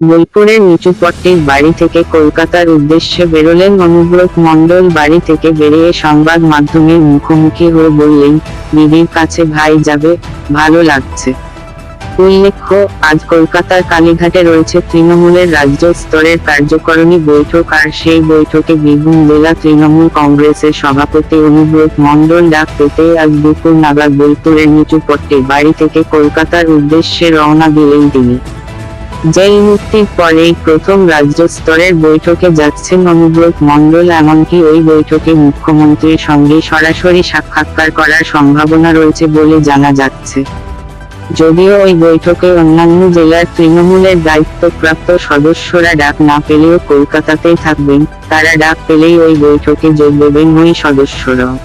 বোলপুরের নিচুপট্টির বাড়ি থেকে কলকাতার উদ্দেশ্যে বেরোলেন অনুব্রত মণ্ডল বাড়ি থেকে বেরিয়ে সংবাদ মাধ্যমের মুখোমুখি হয়ে বললেন, দিদির কাছে ভাই যাবে, ভালো লাগছে। উল্লেখ্য, আজ কলকাতার কালীঘাটে রয়েছে তৃণমূলের রাজ্য স্তরের কার্যকরণী বৈঠক আর সেই বৈঠকে বীরভূম জেলা তৃণমূল কংগ্রেসের সভাপতি অনুব্রত মণ্ডল ডাক পেতে আজ দুপুর নাগাদ বোলপুরের নিচুপট্টির বাড়ি থেকে কলকাতার উদ্দেশ্যে রওনা দিলেন তিনি। জেল মুক্তির পরেই প্রথম রাজ্য স্তরের বৈঠকে যাচ্ছেন অনুব্রত মণ্ডল, এমনকি ওই বৈঠকে মুখ্যমন্ত্রীর সঙ্গে সরাসরি সাক্ষাৎকার করার সম্ভাবনা রয়েছে বলে জানা যাচ্ছে। যদিও ওই বৈঠকে অন্যান্য জেলার তৃণমূলের দায়িত্বপ্রাপ্ত সদস্যরা ডাক না পেলেও কলকাতাতেই থাকবেন, তারা ডাক পেলেই ওই বৈঠকে যোগ দেবেন ওই সদস্যরাও।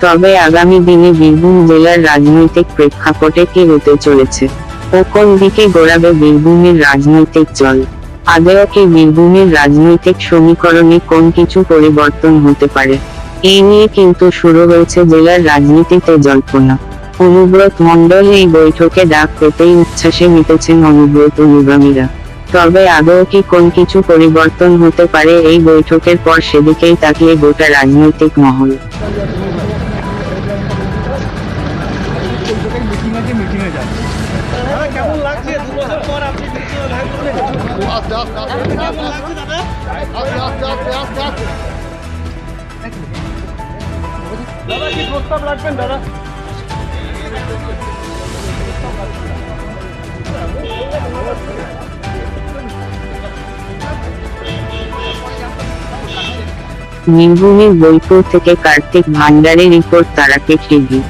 তবে আগামী দিনে বীরভূম জেলার রাজনৈতিক প্রেক্ষাপটে কি হতে চলেছে? ও কোন দিকে গড়াবে বীরভূমের রাজনৈতিক জল? আদেও কি বীরভূমের রাজনৈতিক সমীকরণে কোন কিছু পরিবর্তন হতে পারে? এই নিয়ে কিন্তু শুরু হয়েছে জেলার রাজনীতিতে জল্পনা। অনুব্রত মণ্ডল এই বৈঠকে ডাক পেতেই উচ্ছ্বাসে মিটেছেন অনুব্রত অনুগামীরা তবে আদৌ কি কোন কিছু পরিবর্তন হতে পারে এই বৈঠকের পর সেদিকেই তাকিয়ে গোটা রাজনৈতিক মহল। মিটিং আছে থেকে কার্তিক ভান্ডারের রিপোর্ট তারাপীঠ টিভি।